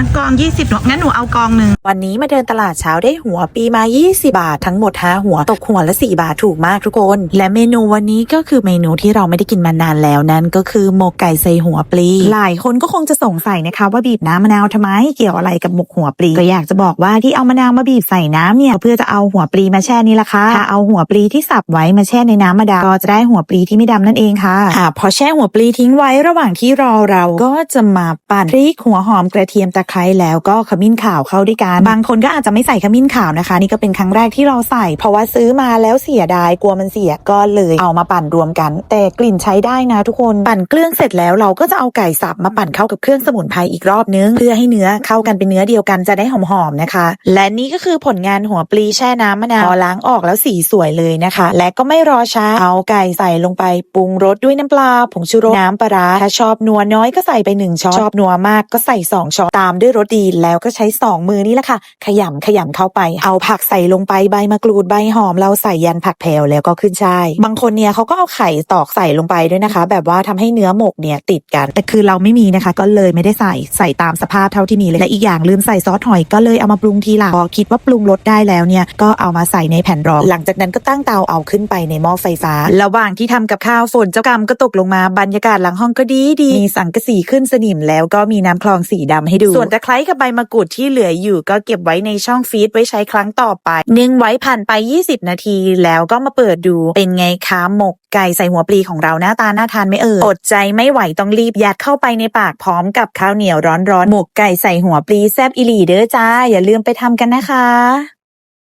ทั้งกองยี่สิบหนูงั้นหนูเอากองหนึ่งวันนี้มาเดินตลาดเช้าได้หัวปีมา 20 บาททั้งหมด5หัวตกหัวละ 4 บาทถูกมากทุกคน และเมนูวันนี้ก็คือเมนูที่เราไม่ได้กินมานานแล้วนั่นก็คือหมกไก่ใส่หัวปลี หลายคนก็คงจะสงสัยนะคะ ว่าบีบน้ำมะนาวทำไมเกี่ยวอะไรกับหมกหัวปลีก็อยากจะบอกว่าที่เอามะนาวมาบีบใส่น้ำเนี่ยเพื่อจะเอาหัวปลีมาแช่นี่ละค่ะถ้าเอาหัวปลีที่สับไว้มาแช่ในน้ำมะดาก็จะได้หัวปลีที่ไม่ดำนั่นเองค่ะค่ะพอแช่หัวปลีทิ้งไว้ระหว่างที่รอเราก็จะมาปั่นพริกหัวหอมกระเทียมตะไคร้แล้วก็ขมิ้นขาวเข้าด้วยกันบางคนก็อาจจะไม่ใส่ขมิ้นขาวนะคะ นี่ก็เป็นครั้งแรกที่เราใส่ เพราะว่าซื้อมาแล้วเสียดายกลัวมันเสียก็เลยเอามาปั่นรวมกัน แต่กลิ่นใช้ได้นะทุกคนปั่นเครื่องเสร็จแล้วเราก็จะเอาไก่สับมาปั่นเข้ากับเครื่องสมุนไพรอีกรอบนึง เพื่อให้เนื้อเข้ากันเป็นเนื้อเดียวกันจะได้หอมๆนะคะ และนี่ก็คือผลงานหัวปลีแช่น้ำมะนาวพอล้างออกแล้วสีสวยเลยนะคะ และก็ไม่รอช้าเอาไก่ใส่ลงไปปรุงรสด้วยน้ำปลาผงชูรสน้ำปลาร้าถ้าชอบนัวน้อยก็ใส่ไปหนึ่งช้อนชอบนัวมากก็ใส่สองช้อนตามด้วยรสดีแล้วก็ใช้สองมือนี่แหละค่ะ ขยำขยำเข้าไป เอาผักใส่ลงไปใบมะกรูดใบหอม เราใส่ยันผักแผวแล้วก็ขึ้นช่ายบางคนเนี่ยเขาก็เอาไข่ตอกใส่ลงไปด้วยนะคะ แบบว่าทำให้เนื้อหมกเนี่ยติดกัน แต่คือเราไม่มีนะคะ ก็เลยไม่ได้ใส่ใส่ตามสภาพเท่าที่มีเลยและอีกอย่างลืมใส่ซอสหอยก็เลยเอามาปรุงทีหลังพอคิดว่าปรุงรสได้แล้วเนี่ยก็เอามาใส่ในแผ่นรองหลังจากนั้นก็ตั้งเตาเอาขึ้นไปในหม้อไฟฟ้าระหว่างที่ทำกับข้าวฝนเจ้ากรรมก็ตกลงมาบรรยากาศหลังห้องก็ดีดีมีสังกะสีขึ้นสนิมแล้วก็มีน้ำคลองสีดำให้ดูส่วนตะไคร้กับใบมะกรูดที่เหลืออยู่ก็เก็บไว้ในช่องฟีดไว้ใช้ครั้งต่อไปนึ่งไว้ผ่านไป 20 นาทีแล้วก็มาเปิดดูเป็นไงคะหมกไก่ใส่หัวปลีของเราหน้าตาน่าทานไม่เอ่ยอดใจไม่ไหวต้องรีบยัดเข้าไปในปากพร้อมกับข้าวเหนียวร้อนๆหมกไก่ใส่หัวปลีแซบอิหลีเด้อจ้า อย่าลืมไปทำกันนะคะ